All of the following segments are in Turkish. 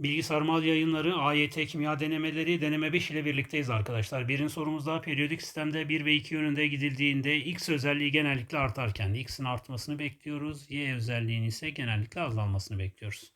Bilgi Sarmal Yayınları AYT Kimya Denemeleri deneme 5 ile birlikteyiz arkadaşlar. Birinci sorumuzda periyodik sistemde 1 ve 2 yönünde gidildiğinde X özelliği genellikle artarken X'in artmasını bekliyoruz. Y özelliğinin ise genellikle azalmasını bekliyoruz.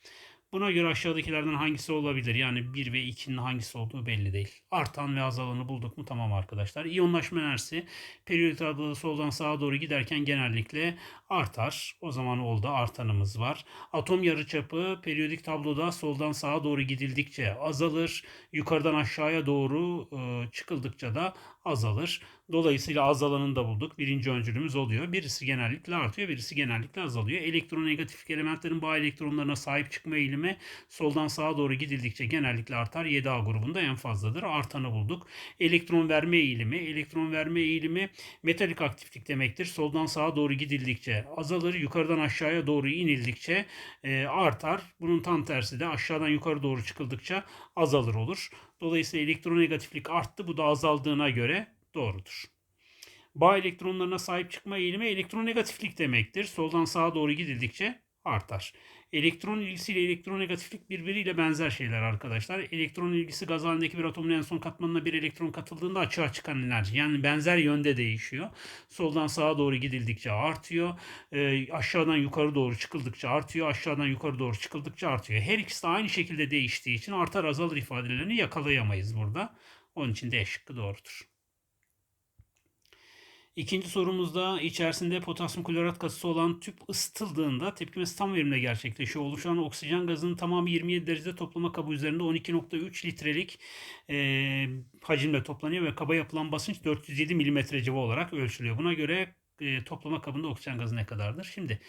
Buna göre aşağıdakilerden hangisi olabilir? Yani 1 ve 2'nin hangisi olduğu belli değil. Artan ve azalanı bulduk mu? Tamam arkadaşlar. İyonlaşma enerjisi periyodik tabloda soldan sağa doğru giderken genellikle artar. O zaman oldu artanımız var. Atom yarıçapı periyodik tabloda soldan sağa doğru gidildikçe azalır. Yukarıdan aşağıya doğru e, çıkıldıkça da azalır. Dolayısıyla azalanını da bulduk. Birinci öncülümüz oluyor. Birisi genellikle artıyor, birisi genellikle azalıyor. Elektronegatif elementlerin bağ elektronlarına sahip çıkma eğilimi soldan sağa doğru gidildikçe genellikle artar. 7A grubunda en fazladır. Artanı bulduk. Elektron verme eğilimi, elektron verme eğilimi metalik aktiflik demektir. Soldan sağa doğru gidildikçe azalır. Yukarıdan aşağıya doğru inildikçe e, artar. Bunun tam tersi de aşağıdan yukarı doğru çıkıldıkça azalır olur. Dolayısıyla elektronegatiflik arttı. Bu da azaldığına göre doğrudur. Bağ elektronlarına sahip çıkma eğilimi elektronegatiflik demektir. Soldan sağa doğru gidildikçe artar. Elektron ilgisi ile elektronegatiflik birbiriyle benzer şeyler arkadaşlar. Elektron ilgisi gaz halindeki bir atomun en son katmanına bir elektron katıldığında açığa çıkan enerji. Yani benzer yönde değişiyor. Soldan sağa doğru gidildikçe artıyor. E, aşağıdan yukarı doğru çıkıldıkça artıyor. Aşağıdan yukarı doğru çıkıldıkça artıyor. Her ikisi de aynı şekilde değiştiği için artar azalır ifadelerini yakalayamayız burada. Onun için D şıkkı doğrudur. İkinci sorumuzda içerisinde potasyum klorat kasısı olan tüp ısıtıldığında tepkimesi tam verimle gerçekleşiyor. Oluşan oksijen gazının tamamı 27 derecede toplama kabı üzerinde 12.3 litrelik e, hacimle toplanıyor ve kaba yapılan basınç 407 milimetre civa olarak ölçülüyor. Buna göre e, toplama kabında oksijen gazı ne kadardır? Şimdi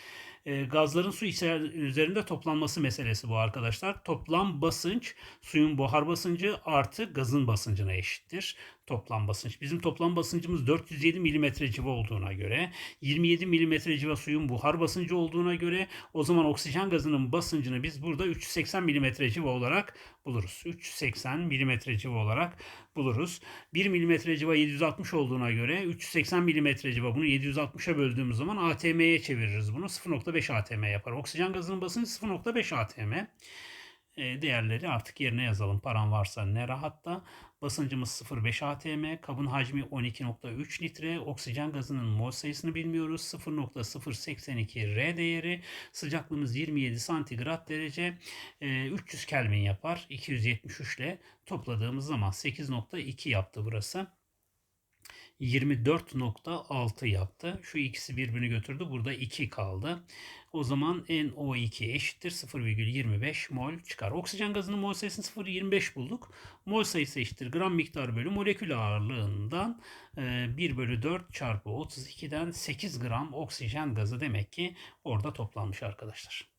e, gazların su üzerinde toplanması meselesi bu arkadaşlar. Toplam basınç suyun buhar basıncı artı gazın basıncına eşittir. Toplam basınç. Bizim toplam basıncımız 407 mm civa olduğuna göre 27 mm civa suyun buhar basıncı olduğuna göre o zaman oksijen gazının basıncını biz burada 380 mm civa olarak buluruz. 380 mm civa olarak buluruz. 1 mm civa 760 olduğuna göre 380 mm civa bunu 760'a böldüğümüz zaman ATM'ye çeviririz bunu. 0.5 atm yapar. Oksijen gazının basıncı 0.5 atm. E, değerleri artık yerine yazalım. Paran varsa ne rahatta. Basıncımız 0.5 atm, kabın hacmi 12.3 litre, oksijen gazının mol sayısını bilmiyoruz. 0.082 R değeri, sıcaklığımız 27 santigrat derece, 300 Kelvin yapar. 273 ile topladığımız zaman 8.2 yaptı burası. 24.6 yaptı. Şu ikisi birbirini götürdü. Burada 2 kaldı. O zaman NO2 eşittir 0,25 mol çıkar. Oksijen gazının mol sayısını 0,25 bulduk. Mol sayısı eşittir gram miktarı bölü molekül ağırlığından 1 bölü 4 çarpı 32'den 8 gram oksijen gazı demek ki orada toplanmış arkadaşlar.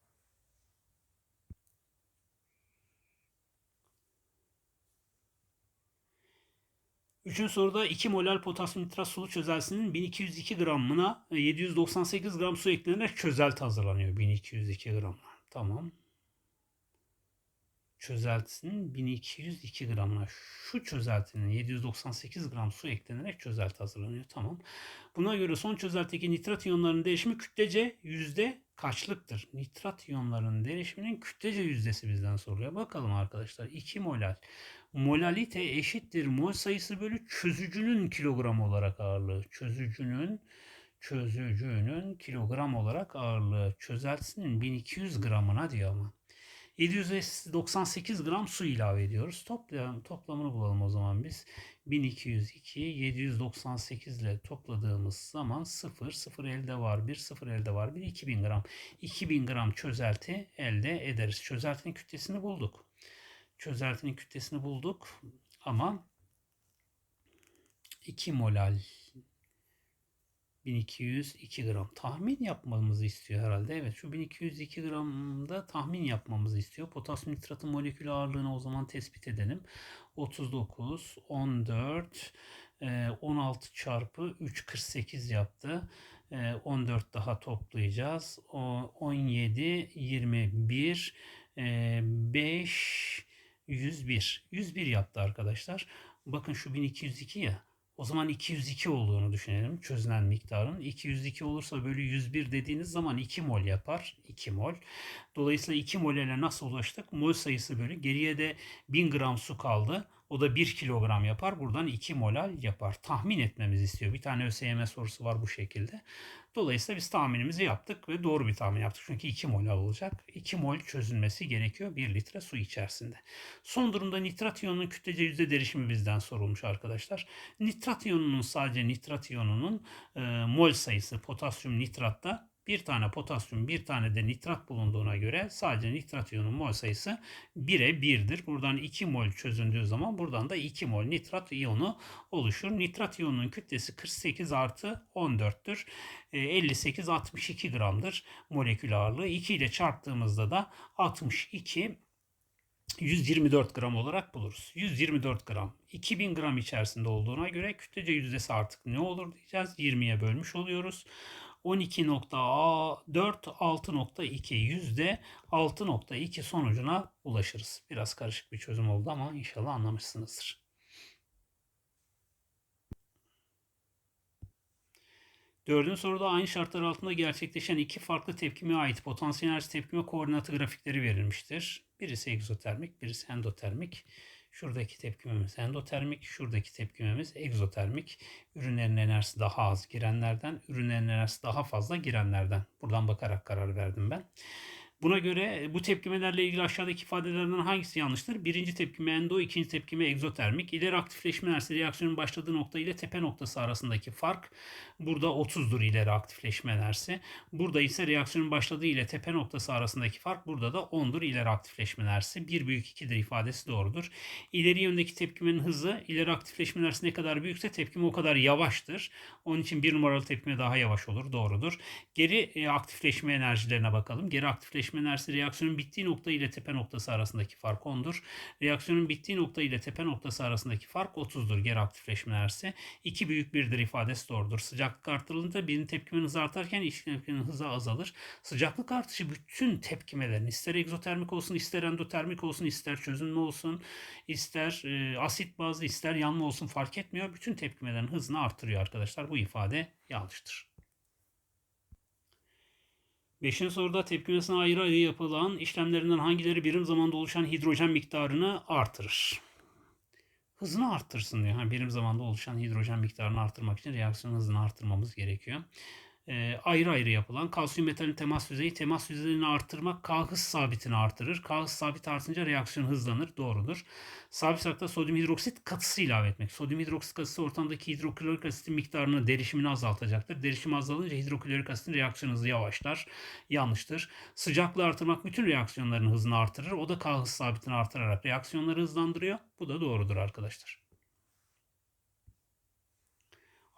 Üçüncü soruda 2 molar potasyum nitrat sulu çözeltisinin 1202 gramına 798 gram su eklenerek çözelti hazırlanıyor. 1202 gram. Tamam. Çözeltisinin 1202 gramına şu çözeltinin 798 gram su eklenerek çözelti hazırlanıyor. Tamam. Buna göre son çözeltideki nitrat iyonlarının değişimi kütlece yüzde kaçlıktır? Nitrat iyonlarının değişiminin kütlece yüzdesi bizden soruluyor. Bakalım arkadaşlar. 2 molal molalite eşittir mol sayısı bölü çözücünün kilogram olarak ağırlığı. Çözücünün çözücünün kilogram olarak ağırlığı. Çözeltisinin 1200 gramına diyor ama. 798 gram su ilave ediyoruz. Toplam, toplamını bulalım o zaman biz. 1202 798 ile topladığımız zaman 0 0 elde var 1 0 elde var 1 2000 gram. 2000 gram çözelti elde ederiz. Çözeltinin kütlesini bulduk çözeltinin kütlesini bulduk ama 2 molal 1202 gram tahmin yapmamızı istiyor herhalde. Evet şu 1202 gramda tahmin yapmamızı istiyor. Potasyum nitratın molekül ağırlığını o zaman tespit edelim. 39, 14, 16 çarpı 3, 48 yaptı. 14 daha toplayacağız. 17, 21, 5, 101. 101 yaptı arkadaşlar. Bakın şu 1202 ya. O zaman 202 olduğunu düşünelim çözünen miktarın. 202 olursa bölü 101 dediğiniz zaman 2 mol yapar. 2 mol. Dolayısıyla 2 mole nasıl ulaştık? Mol sayısı bölü. Geriye de 1000 gram su kaldı. O da 1 kilogram yapar. Buradan 2 molal yapar. Tahmin etmemizi istiyor. Bir tane ÖSYM sorusu var bu şekilde. Dolayısıyla biz tahminimizi yaptık ve doğru bir tahmin yaptık. Çünkü 2 molal olacak. 2 mol çözülmesi gerekiyor 1 litre su içerisinde. Son durumda nitrat iyonunun kütlece yüzde derişimi bizden sorulmuş arkadaşlar. Nitrat iyonunun sadece nitrat iyonunun e, mol sayısı potasyum nitratta bir tane potasyum, bir tane de nitrat bulunduğuna göre sadece nitrat iyonun mol sayısı 1'e 1'dir. Buradan 2 mol çözündüğü zaman buradan da 2 mol nitrat iyonu oluşur. Nitrat iyonunun kütlesi 48 artı 14'tür. 58 62 gramdır molekül ağırlığı. 2 ile çarptığımızda da 62 124 gram olarak buluruz. 124 gram 2000 gram içerisinde olduğuna göre kütlece yüzdesi artık ne olur diyeceğiz. 20'ye bölmüş oluyoruz. 12.4 6.2 yüzde 6.2 sonucuna ulaşırız. Biraz karışık bir çözüm oldu ama inşallah anlamışsınızdır. Dördüncü soruda aynı şartlar altında gerçekleşen iki farklı tepkime ait potansiyel enerji tepkime koordinatı grafikleri verilmiştir. Birisi egzotermik, birisi endotermik. Şuradaki tepkimemiz endotermik, şuradaki tepkimemiz egzotermik. Ürünlerin enerjisi daha az girenlerden, ürünlerin enerjisi daha fazla girenlerden. Buradan bakarak karar verdim ben. Buna göre e, bu tepkimelerle ilgili aşağıdaki ifadelerden hangisi yanlıştır? Birinci tepkime endo, ikinci tepkime egzotermik. İleri aktifleşme enerjisi reaksiyonun başladığı nokta ile tepe noktası arasındaki fark. Burada 30'dur ileri aktifleşme enerjisi. Burada ise reaksiyonun başladığı ile tepe noktası arasındaki fark. Burada da 10'dur ileri aktifleşme enerjisi. 1 büyük 2'dir ifadesi doğrudur. İleri yöndeki tepkimenin hızı ileri aktifleşme enerjisi ne kadar büyükse tepkime o kadar yavaştır. Onun için bir numaralı tepkime daha yavaş olur. Doğrudur. Geri e, aktifleşme enerjilerine bakalım. Geri aktifleşme birleşme enerjisi reaksiyonun bittiği nokta ile tepe noktası arasındaki fark 10'dur. Reaksiyonun bittiği nokta ile tepe noktası arasındaki fark 30'dur geri aktifleşme enerjisi. 2 büyük birdir ifadesi doğrudur. Sıcaklık artırılınca birinin tepkimenin hızı artarken iç tepkimenin hızı azalır. Sıcaklık artışı bütün tepkimelerin ister egzotermik olsun ister endotermik olsun ister çözünme olsun ister e, asit bazlı ister yanma olsun fark etmiyor. Bütün tepkimelerin hızını artırıyor arkadaşlar. Bu ifade yanlıştır. Beşinci soruda tepkimesine ayrı ayrı yapılan işlemlerinden hangileri birim zamanda oluşan hidrojen miktarını artırır? Hızını arttırsın diyor. Yani birim zamanda oluşan hidrojen miktarını arttırmak için reaksiyon hızını arttırmamız gerekiyor e, ayrı ayrı yapılan kalsiyum metalin temas yüzeyi temas yüzeyini artırmak K sabitini artırır. K sabit artınca reaksiyon hızlanır. Doğrudur. Sabit sıcakta sodyum hidroksit katısı ilave etmek. Sodyum hidroksit katısı ortamdaki hidroklorik asitin miktarını, derişimini azaltacaktır. Derişim azalınca hidroklorik asitin reaksiyon hızı yavaşlar. Yanlıştır. Sıcaklığı artırmak bütün reaksiyonların hızını artırır. O da K sabitini artırarak reaksiyonları hızlandırıyor. Bu da doğrudur arkadaşlar.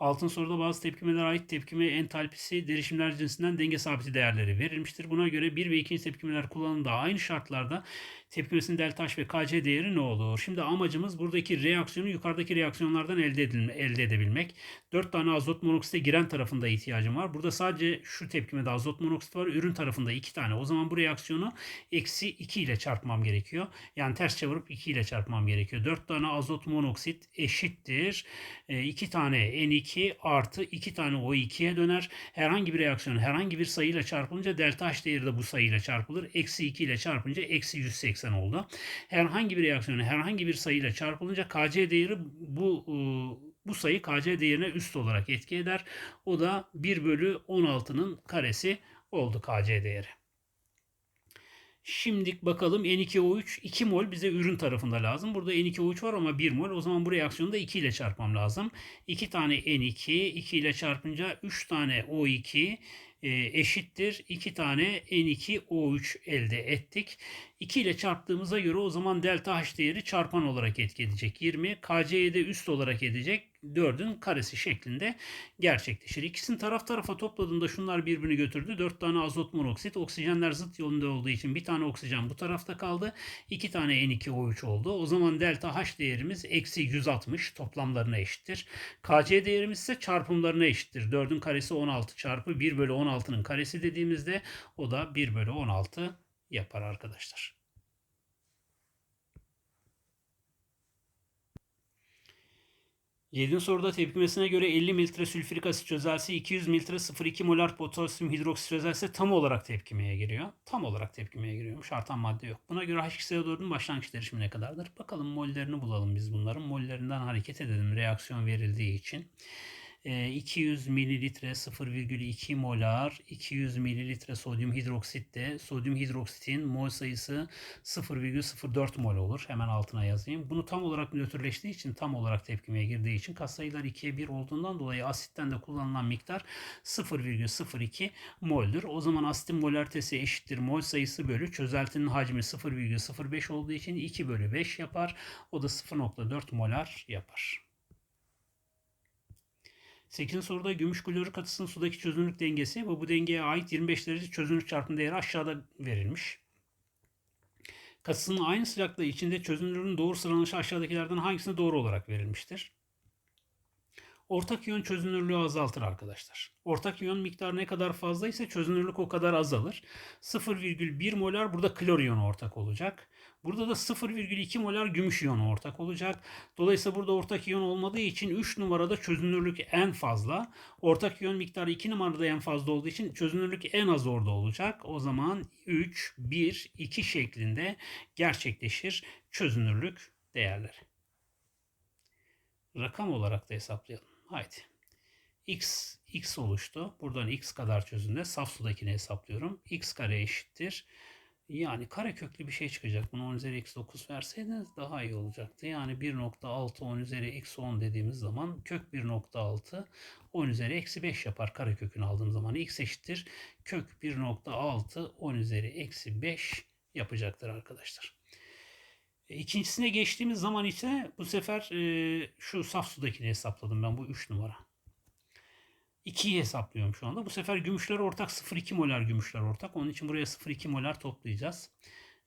Altın soruda bazı tepkimelere ait tepkime entalpisi derişimler cinsinden denge sabiti değerleri verilmiştir. Buna göre 1 ve 2. tepkimeler kullanımda aynı şartlarda tepkimesinin delta H ve Kc değeri ne olur? Şimdi amacımız buradaki reaksiyonu yukarıdaki reaksiyonlardan elde, edilme, elde edebilmek. 4 tane azot monoksite giren tarafında ihtiyacım var. Burada sadece şu tepkimede azot monoksit var. Ürün tarafında 2 tane. O zaman bu reaksiyonu eksi 2 ile çarpmam gerekiyor. Yani ters çevirip 2 ile çarpmam gerekiyor. 4 tane azot monoksit eşittir. 2 e, tane N2 artı 2 tane O2'ye döner. Herhangi bir reaksiyon herhangi bir sayıyla çarpılınca delta H değeri de bu sayıyla çarpılır. Eksi 2 ile çarpınca eksi 180 80 oldu. Herhangi bir reaksiyonu herhangi bir sayıyla çarpılınca Kc değeri bu e, bu sayı Kc değerine üst olarak etki eder. O da 1 bölü 16'nın karesi oldu Kc değeri. Şimdi bakalım N2O3 2 mol bize ürün tarafında lazım. Burada N2O3 var ama 1 mol. O zaman bu reaksiyonu da 2 ile çarpmam lazım. 2 tane N2, 2 ile çarpınca 3 tane O2 e, eşittir. 2 tane N2O3 elde ettik. 2 ile çarptığımıza göre o zaman delta H değeri çarpan olarak etki edecek. 20 KC'ye de üst olarak edecek. 4'ün karesi şeklinde gerçekleşir. İkisini taraf tarafa topladığında şunlar birbirini götürdü. 4 tane azot monoksit. Oksijenler zıt yolunda olduğu için bir tane oksijen bu tarafta kaldı. 2 tane N2O3 oldu. O zaman delta H değerimiz eksi 160 toplamlarına eşittir. KC değerimiz ise çarpımlarına eşittir. 4'ün karesi 16 çarpı 1 bölü 16'nın karesi dediğimizde o da 1 bölü 16 yapar arkadaşlar. 7. soruda tepkimesine göre 50 mililitre sülfürik asit çözelsi 200 mililitre 0,2 molar potasyum hidroksit çözelsi tam olarak tepkimeye giriyor. Tam olarak tepkimeye giriyormuş. Artan madde yok. Buna göre H2SO4'ün başlangıç derişimi ne kadardır? Bakalım mollerini bulalım biz bunların. Mollerinden hareket edelim reaksiyon verildiği için. Ee, 200 mililitre 0,2 molar 200 mililitre sodyum hidroksitte sodyum hidroksitin mol sayısı 0,04 mol olur. Hemen altına yazayım. Bunu tam olarak nötrleştiği için tam olarak tepkimeye girdiği için katsayılar 2'ye 1 olduğundan dolayı asitten de kullanılan miktar 0,02 moldür. O zaman asitin molaritesi eşittir mol sayısı bölü çözeltinin hacmi 0,05 olduğu için 2 bölü 5 yapar. O da 0,4 molar yapar. 8. soruda gümüş klorik katısının sudaki çözünürlük dengesi ve bu dengeye ait 25 derece çözünürlük çarpım değeri aşağıda verilmiş. Katısının aynı sıcaklığı içinde çözünürlüğün doğru sıralanışı aşağıdakilerden hangisine doğru olarak verilmiştir? Ortak iyon çözünürlüğü azaltır arkadaşlar. Ortak iyon miktarı ne kadar fazla ise çözünürlük o kadar azalır. 0,1 molar burada klor iyonu ortak olacak. Burada da 0,2 molar gümüş iyonu ortak olacak. Dolayısıyla burada ortak iyon olmadığı için 3 numarada çözünürlük en fazla. Ortak iyon miktarı 2 numarada en fazla olduğu için çözünürlük en az orada olacak. O zaman 3, 1, 2 şeklinde gerçekleşir çözünürlük değerleri. Rakam olarak da hesaplayalım. Haydi. X, X oluştu. Buradan X kadar çözünde saf sudakini hesaplıyorum. X kare eşittir. Yani kare köklü bir şey çıkacak. Bunu 10 üzeri eksi 9 verseydiniz daha iyi olacaktı. Yani 1.6 10 üzeri eksi 10 dediğimiz zaman kök 1.6 10 üzeri eksi 5 yapar kare kökünü aldığım zaman. X eşittir. Kök 1.6 10 üzeri eksi 5 yapacaktır arkadaşlar. E, İkincisine geçtiğimiz zaman ise bu sefer e, şu saf sudakini hesapladım ben bu 3 numara. 2'yi hesaplıyorum şu anda. Bu sefer gümüşler ortak 0,2 molar gümüşler ortak. Onun için buraya 0,2 molar toplayacağız.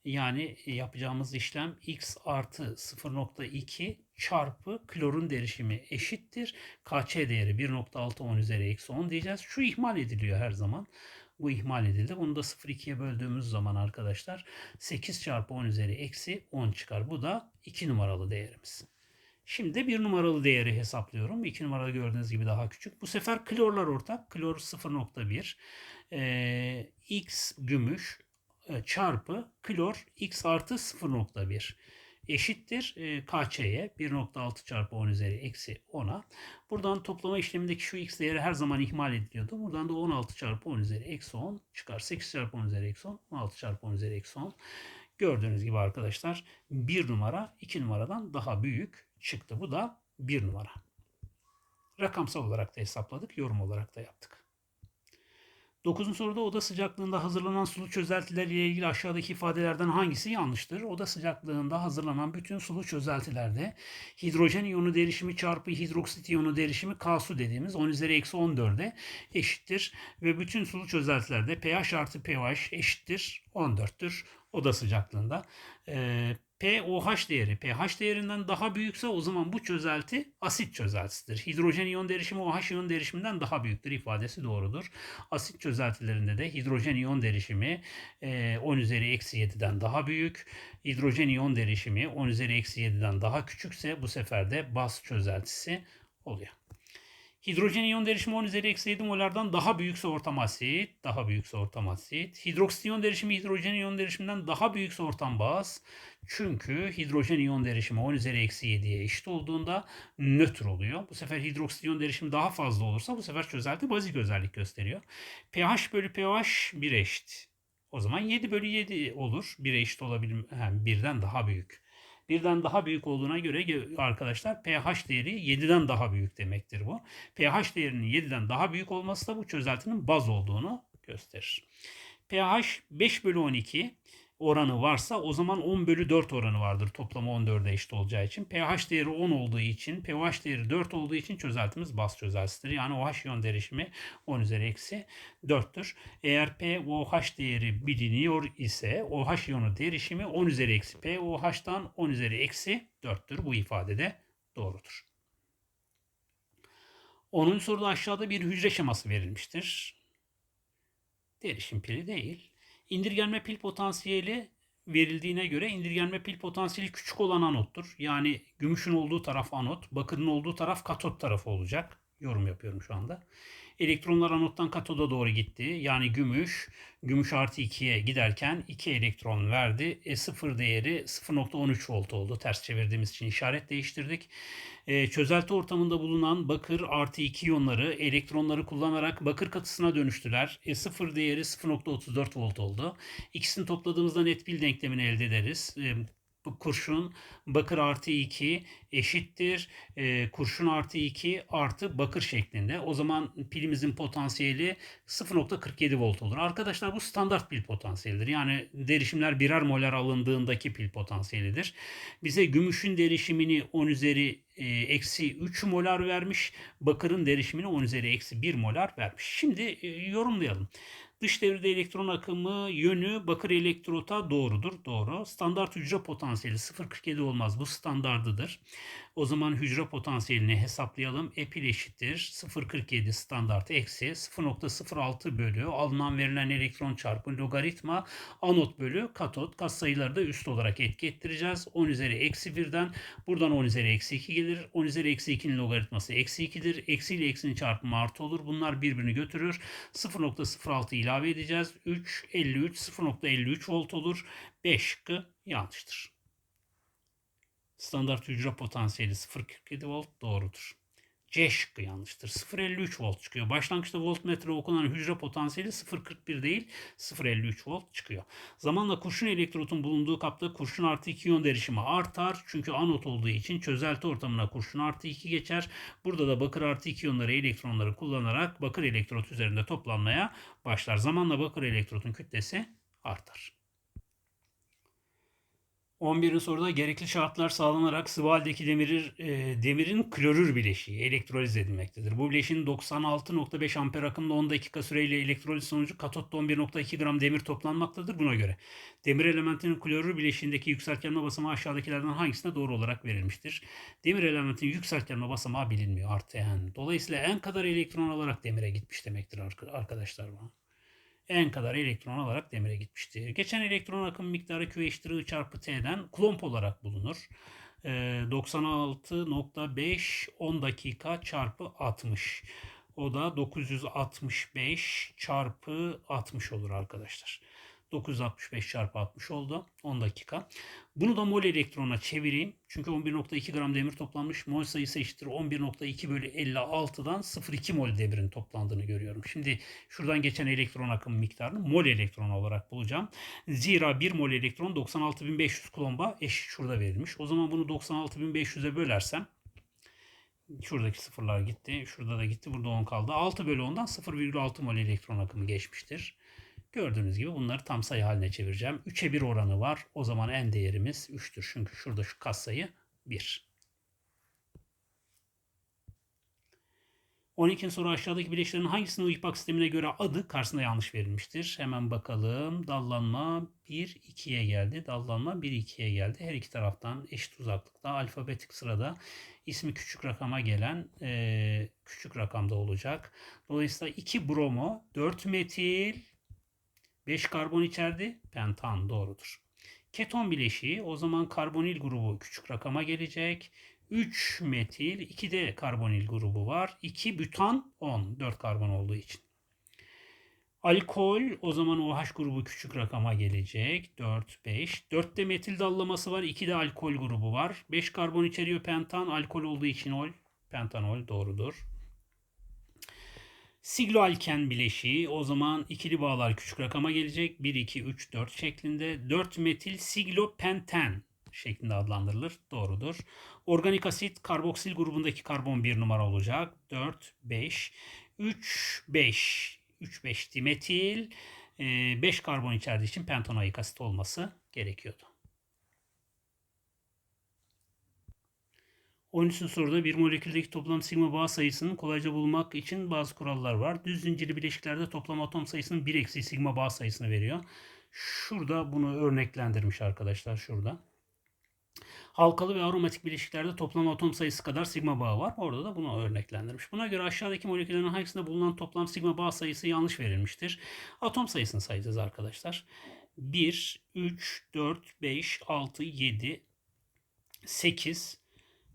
Yani yapacağımız işlem x artı 0.2 çarpı klorun derişimi eşittir. KÇ değeri 1.6 10 üzeri eksi 10 diyeceğiz. Şu ihmal ediliyor her zaman. Bu ihmal edildi. Bunu da 0,2'ye böldüğümüz zaman arkadaşlar 8 çarpı 10 üzeri eksi 10 çıkar. Bu da 2 numaralı değerimiz. Şimdi bir numaralı değeri hesaplıyorum. 2 numaralı gördüğünüz gibi daha küçük. Bu sefer klorlar ortak. Klor 0.1. Ee, X gümüş e, çarpı klor X artı 0.1 eşittir e, KÇ'ye 1.6 çarpı 10 üzeri eksi 10'a. Buradan toplama işlemindeki şu x değeri her zaman ihmal ediliyordu. Buradan da 16 çarpı 10 üzeri eksi 10 çıkar. 8 çarpı 10 üzeri eksi 10, 16 çarpı 10 üzeri eksi 10. Gördüğünüz gibi arkadaşlar bir numara iki numaradan daha büyük çıktı. Bu da bir numara. Rakamsal olarak da hesapladık, yorum olarak da yaptık. 9. soruda oda sıcaklığında hazırlanan sulu çözeltiler ile ilgili aşağıdaki ifadelerden hangisi yanlıştır? Oda sıcaklığında hazırlanan bütün sulu çözeltilerde hidrojen iyonu derişimi çarpı hidroksit iyonu derişimi K su dediğimiz 10 üzeri eksi 14'e eşittir. Ve bütün sulu çözeltilerde pH artı pH eşittir 14'tür oda sıcaklığında. Ee, pOH değeri pH değerinden daha büyükse o zaman bu çözelti asit çözeltisidir. Hidrojen iyon derişimi OH iyon derişiminden daha büyüktür ifadesi doğrudur. Asit çözeltilerinde de hidrojen iyon derişimi 10 üzeri eksi 7'den daha büyük. Hidrojen iyon derişimi 10 üzeri eksi 7'den daha küçükse bu sefer de baz çözeltisi oluyor. Hidrojen iyon derişimi 10 üzeri eksi 7 molardan daha büyükse ortam asit, daha büyükse ortam asit. Hidroksit iyon derişimi hidrojen iyon derişiminden daha büyükse ortam baz. Çünkü hidrojen iyon derişimi 10 üzeri eksi 7'ye eşit olduğunda nötr oluyor. Bu sefer hidroksit iyon derişimi daha fazla olursa bu sefer çözelti bazik özellik gösteriyor. pH bölü pH 1 eşit. O zaman 7 bölü 7 olur. 1 eşit olabilir. Yani birden daha büyük birden daha büyük olduğuna göre arkadaşlar pH değeri 7'den daha büyük demektir bu. pH değerinin 7'den daha büyük olması da bu çözeltinin baz olduğunu gösterir. pH 5 bölü 12 oranı varsa o zaman 10 bölü 4 oranı vardır. Toplama 14'e eşit olacağı için. pH değeri 10 olduğu için, pH değeri 4 olduğu için çözeltimiz baz çözeltisidir. Yani OH iyon derişimi 10 üzeri eksi 4'tür. Eğer pOH değeri biliniyor ise OH iyonu derişimi 10 üzeri eksi pOH'tan 10 üzeri eksi 4'tür. Bu ifade de doğrudur. 10. soruda aşağıda bir hücre şeması verilmiştir. Derişim pili değil. İndirgenme pil potansiyeli verildiğine göre indirgenme pil potansiyeli küçük olan anottur. Yani gümüşün olduğu taraf anot, bakırın olduğu taraf katot tarafı olacak. Yorum yapıyorum şu anda. Elektronlar anottan katoda doğru gitti. Yani gümüş, gümüş artı 2'ye giderken 2 elektron verdi. E, sıfır değeri 0.13 volt oldu. Ters çevirdiğimiz için işaret değiştirdik. E, çözelti ortamında bulunan bakır artı 2 iyonları elektronları kullanarak bakır katısına dönüştüler. E, sıfır değeri 0.34 volt oldu. İkisini topladığımızda net pil denklemini elde ederiz. E, kurşun bakır artı 2 eşittir e, kurşun artı 2 artı bakır şeklinde. O zaman pilimizin potansiyeli 0.47 volt olur. Arkadaşlar bu standart pil potansiyelidir. Yani derişimler birer molar alındığındaki pil potansiyelidir. Bize gümüşün derişimini 10 üzeri e, eksi 3 molar vermiş. Bakırın derişimini 10 üzeri eksi 1 molar vermiş. Şimdi e, yorumlayalım. Dış devirde elektron akımı yönü bakır elektrota doğrudur. Doğru. Standart hücre potansiyeli 0.47 olmaz. Bu standardıdır. O zaman hücre potansiyelini hesaplayalım. Epil eşittir 0.47 standart eksi 0.06 bölü alınan verilen elektron çarpı logaritma anot bölü katot. Kat sayıları da üst olarak etki ettireceğiz. 10 üzeri eksi 1'den buradan 10 üzeri eksi 2 gelir. 10 üzeri eksi 2'nin logaritması eksi 2'dir. Eksi ile eksinin çarpımı artı olur. Bunlar birbirini götürür. 0.06 ilave edeceğiz. 3, 53, 0.53 volt olur. 5 şıkkı yanlıştır. Standart hücre potansiyeli 0.47 volt doğrudur. C şıkkı yanlıştır. 0.53 volt çıkıyor. Başlangıçta voltmetre okunan hücre potansiyeli 0.41 değil 0.53 volt çıkıyor. Zamanla kurşun elektrotun bulunduğu kapta kurşun artı 2 iyon derişimi artar. Çünkü anot olduğu için çözelti ortamına kurşun artı 2 geçer. Burada da bakır artı 2 iyonları elektronları kullanarak bakır elektrot üzerinde toplanmaya başlar. Zamanla bakır elektrotun kütlesi artar. 11. soruda gerekli şartlar sağlanarak sıvı haldeki demir, e, demirin klorür bileşiği elektroliz edilmektedir. Bu bileşiğin 96.5 amper akımda 10 dakika süreyle elektroliz sonucu katotta 11.2 gram demir toplanmaktadır. Buna göre demir elementinin klorür bileşiğindeki yükseltgenme basamağı aşağıdakilerden hangisine doğru olarak verilmiştir? Demir elementinin yükseltgenme basamağı bilinmiyor artı n. Dolayısıyla n kadar elektron alarak demire gitmiş demektir arkadaşlar bu en kadar elektron alarak demire gitmiştir. Geçen elektron akım miktarı Q çarpı T'den klomp olarak bulunur. 96.5 10 dakika çarpı 60. O da 965 çarpı 60 olur arkadaşlar. 965 çarpı 60 oldu. 10 dakika. Bunu da mol elektrona çevireyim. Çünkü 11.2 gram demir toplanmış. Mol sayısı eşittir 11.2 bölü 56'dan 0.2 mol demirin toplandığını görüyorum. Şimdi şuradan geçen elektron akımı miktarını mol elektron olarak bulacağım. Zira 1 mol elektron 96.500 kulomba eşit şurada verilmiş. O zaman bunu 96.500'e bölersem Şuradaki sıfırlar gitti. Şurada da gitti. Burada 10 kaldı. 6 bölü 10'dan 0,6 mol elektron akımı geçmiştir. Gördüğünüz gibi bunları tam sayı haline çevireceğim. 3'e 1 oranı var. O zaman en değerimiz 3'tür. Çünkü şurada şu katsayı 1. 12. soru aşağıdaki bileşiklerin hangisinin uypak sistemine göre adı karşısında yanlış verilmiştir? Hemen bakalım. Dallanma 1 2'ye geldi. Dallanma 1 2'ye geldi. Her iki taraftan eşit uzaklıkta alfabetik sırada ismi küçük rakama gelen e, küçük rakamda olacak. Dolayısıyla 2 bromo, 4 metil, 5 karbon içerdi. Pentan doğrudur. Keton bileşiği o zaman karbonil grubu küçük rakama gelecek. 3 metil, 2 de karbonil grubu var. 2 butan 10, 4 karbon olduğu için. Alkol o zaman OH grubu küçük rakama gelecek. 4, 5. 4 de metil dallaması var. 2 de alkol grubu var. 5 karbon içeriyor pentan. Alkol olduğu için ol. Pentanol doğrudur. Sigloalken bileşiği o zaman ikili bağlar küçük rakama gelecek. 1, 2, 3, 4 şeklinde. 4 metil siglopenten şeklinde adlandırılır. Doğrudur. Organik asit karboksil grubundaki karbon 1 numara olacak. 4, 5, 3, 5. 3, 5 dimetil. 5 karbon içerdiği için pentanoik asit olması gerekiyordu. 13. soruda bir moleküldeki toplam sigma bağ sayısının kolayca bulmak için bazı kurallar var. Düz zincirli bileşiklerde toplam atom sayısının 1 eksi sigma bağ sayısını veriyor. Şurada bunu örneklendirmiş arkadaşlar şurada. Halkalı ve aromatik bileşiklerde toplam atom sayısı kadar sigma bağı var. Orada da bunu örneklendirmiş. Buna göre aşağıdaki moleküllerin hangisinde bulunan toplam sigma bağ sayısı yanlış verilmiştir. Atom sayısını sayacağız arkadaşlar. 1, 3, 4, 5, 6, 7, 8,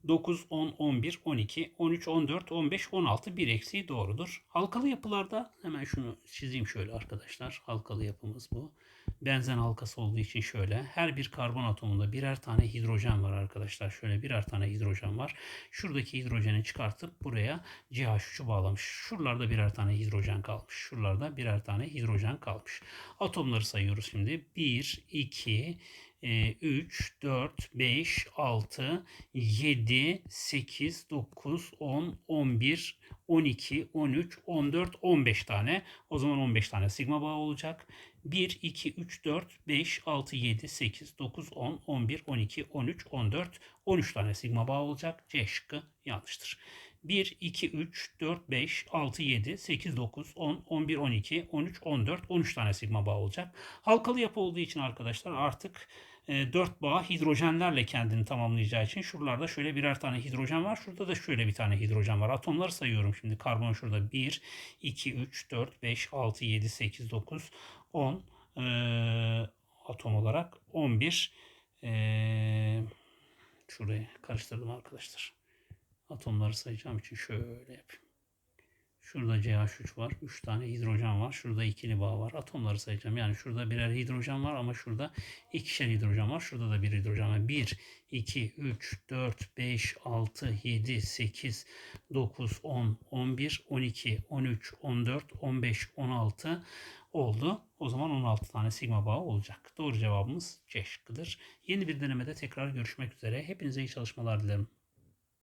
9, 10, 11, 12, 13, 14, 15, 16 bir eksiği doğrudur. Halkalı yapılarda hemen şunu çizeyim şöyle arkadaşlar. Halkalı yapımız bu. Benzen halkası olduğu için şöyle. Her bir karbon atomunda birer tane hidrojen var arkadaşlar. Şöyle birer tane hidrojen var. Şuradaki hidrojeni çıkartıp buraya CH3'ü bağlamış. Şuralarda birer tane hidrojen kalmış. Şuralarda birer tane hidrojen kalmış. Atomları sayıyoruz şimdi. 1, 2, 3, 4, 5, 6, 7, 8, 9, 10, 11, 12, 13, 14, 15 tane. O zaman 15 tane sigma bağı olacak. 1, 2, 3, 4, 5, 6, 7, 8, 9, 10, 11, 12, 13, 14, 13 tane sigma bağı olacak. C şıkkı yanlıştır. 1, 2, 3, 4, 5, 6, 7, 8, 9, 10, 11, 12, 13, 14, 13 tane sigma bağı olacak. Halkalı yapı olduğu için arkadaşlar artık 4 bağ hidrojenlerle kendini tamamlayacağı için şuralarda şöyle birer tane hidrojen var. Şurada da şöyle bir tane hidrojen var. Atomları sayıyorum şimdi. Karbon şurada 1, 2, 3, 4, 5, 6, 7, 8, 9, 10 e, atom olarak 11 e, şurayı karıştırdım arkadaşlar. Atomları sayacağım için şöyle yapayım. Şurada CH3 var. 3 tane hidrojen var. Şurada ikili bağ var. Atomları sayacağım. Yani şurada birer hidrojen var ama şurada ikişer hidrojen var. Şurada da bir hidrojen var. 1, 2, 3, 4, 5, 6, 7, 8, 9, 10, 11, 12, 13, 14, 15, 16 oldu. O zaman 16 tane sigma bağı olacak. Doğru cevabımız C şıkkıdır. Yeni bir denemede tekrar görüşmek üzere. Hepinize iyi çalışmalar dilerim.